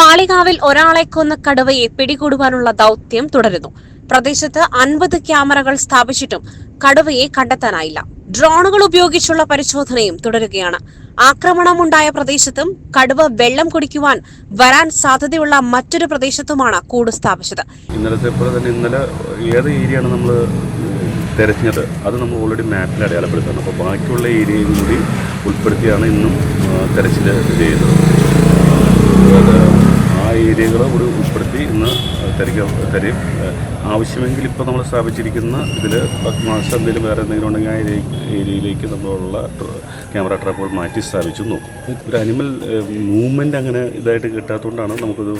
കാളികാവിൽ ഒരാളെ കൊന്ന കടുവയെ പിടികൂടുവാനുള്ള ദൌത്യം തുടരുന്നു. പ്രദേശത്ത് അൻപത് ക്യാമറകൾ സ്ഥാപിച്ചിട്ടും കടുവയെ കണ്ടെത്താനായില്ല. ഡ്രോണുകൾ ഉപയോഗിച്ചുള്ള പരിശോധനയും തുടരുകയാണ്. ആക്രമണമുണ്ടായ പ്രദേശത്തും കടുവ വെള്ളം കുടിക്കുവാൻ വരാൻ സാധ്യതയുള്ള മറ്റൊരു പ്രദേശത്തുമാണ് കൂട് സ്ഥാപിച്ചത്. ഇന്നലത്തെ പോലെ തന്നെ ഇന്നലെ ഏത് ഏരിയയാണ് നമ്മൾ തിരഞ്ഞത്? അത് നമ്മൾ ഓൾറെഡി മാപ്പിൽ അടയാളപ്പെടുത്തണം. അപ്പോൾ ബാക്കിയുള്ള ഏരിയയും കൂടി ഉൾപ്പെടുത്തിയാണ് ഇന്നും തിരച്ചിൽ ചെയ്തത്. ഏരിയകൾ കൂടി ഉൾപ്പെടുത്തി ഇന്ന് തരിക തരും. ആവശ്യമെങ്കിൽ ഇപ്പോൾ നമ്മൾ സ്ഥാപിച്ചിരിക്കുന്ന ഇതിൽ മാസം എന്തെങ്കിലും വേറെ എന്തെങ്കിലും ഉണ്ടെങ്കിൽ ആ ഏരിയ ഏരിയയിലേക്ക് നമ്മളുള്ള ക്യാമറ ട്രാപ്പുകൾ മാറ്റി സ്ഥാപിച്ചു നോക്കും. ഒരു അനിമൽ മൂവ്മെന്റ് അങ്ങനെ ഇതായിട്ട് കിട്ടാത്തതുകൊണ്ടാണ് നമുക്കത്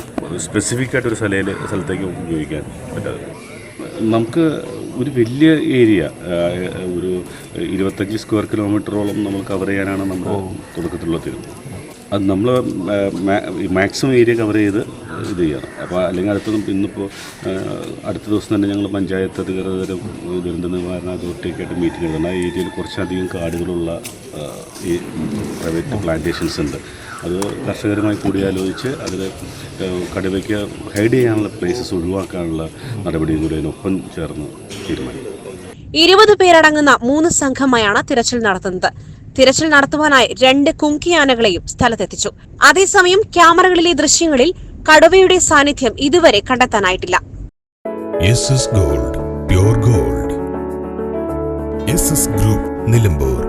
സ്പെസിഫിക് ആയിട്ട് ഒരു സ്ഥലയിൽ സ്ഥലത്തേക്ക് ഉപയോഗിക്കാൻ പറ്റാതെ നമുക്ക് ഒരു വലിയ ഏരിയ ഒരു ഇരുപത്തഞ്ച് സ്ക്വയർ കിലോമീറ്ററോളം നമ്മൾ കവർ ചെയ്യാനാണ് നമ്മൾ തുടക്കത്തിലുള്ള തീരുമാനം അത് നമ്മൾ മാക്സിമം ഏരിയ കവർ ചെയ്ത് ഇത് ചെയ്യണം. അപ്പോൾ അല്ലെങ്കിൽ അടുത്തതും ഇന്നിപ്പോൾ അടുത്ത ദിവസം തന്നെ ഞങ്ങൾ പഞ്ചായത്ത് അധികൃതരും ദുരന്ത നിവാരണ അതോറിറ്റിയൊക്കെ മീറ്റിംഗ് എടുക്കണം ആ ഏരിയയിൽ കുറച്ചധികം കാടുകളുള്ള ഈ പ്രൈവറ്റ് പ്ലാന്റേഷൻസ് ഉണ്ട്. അത് കർഷകരുമായി കൂടിയാലോചിച്ച് അതിൽ കടുവയ്ക്ക് ഹൈഡ് ചെയ്യാനുള്ള പ്ലേസസ് ഒഴിവാക്കാനുള്ള നടപടിയും കൂടി അതിനൊപ്പം ചേർന്ന് തീരുമാനിക്കും. ഇരുപത് പേരടങ്ങുന്ന മൂന്ന് സംഘമായാണ് തിരച്ചിൽ നടത്തുന്നത്. തിരച്ചിൽ നടത്തുവാനായി രണ്ട് കുങ്കിയാനകളെയും സ്ഥലത്തെത്തിച്ചു. അതേസമയം ക്യാമറകളിലെ ദൃശ്യങ്ങളിൽ കടുവയുടെ സാന്നിധ്യം ഇതുവരെ കണ്ടെത്താനായിട്ടില്ല. Gold gold. ഗ്രൂപ്പ് നിലമ്പൂർ.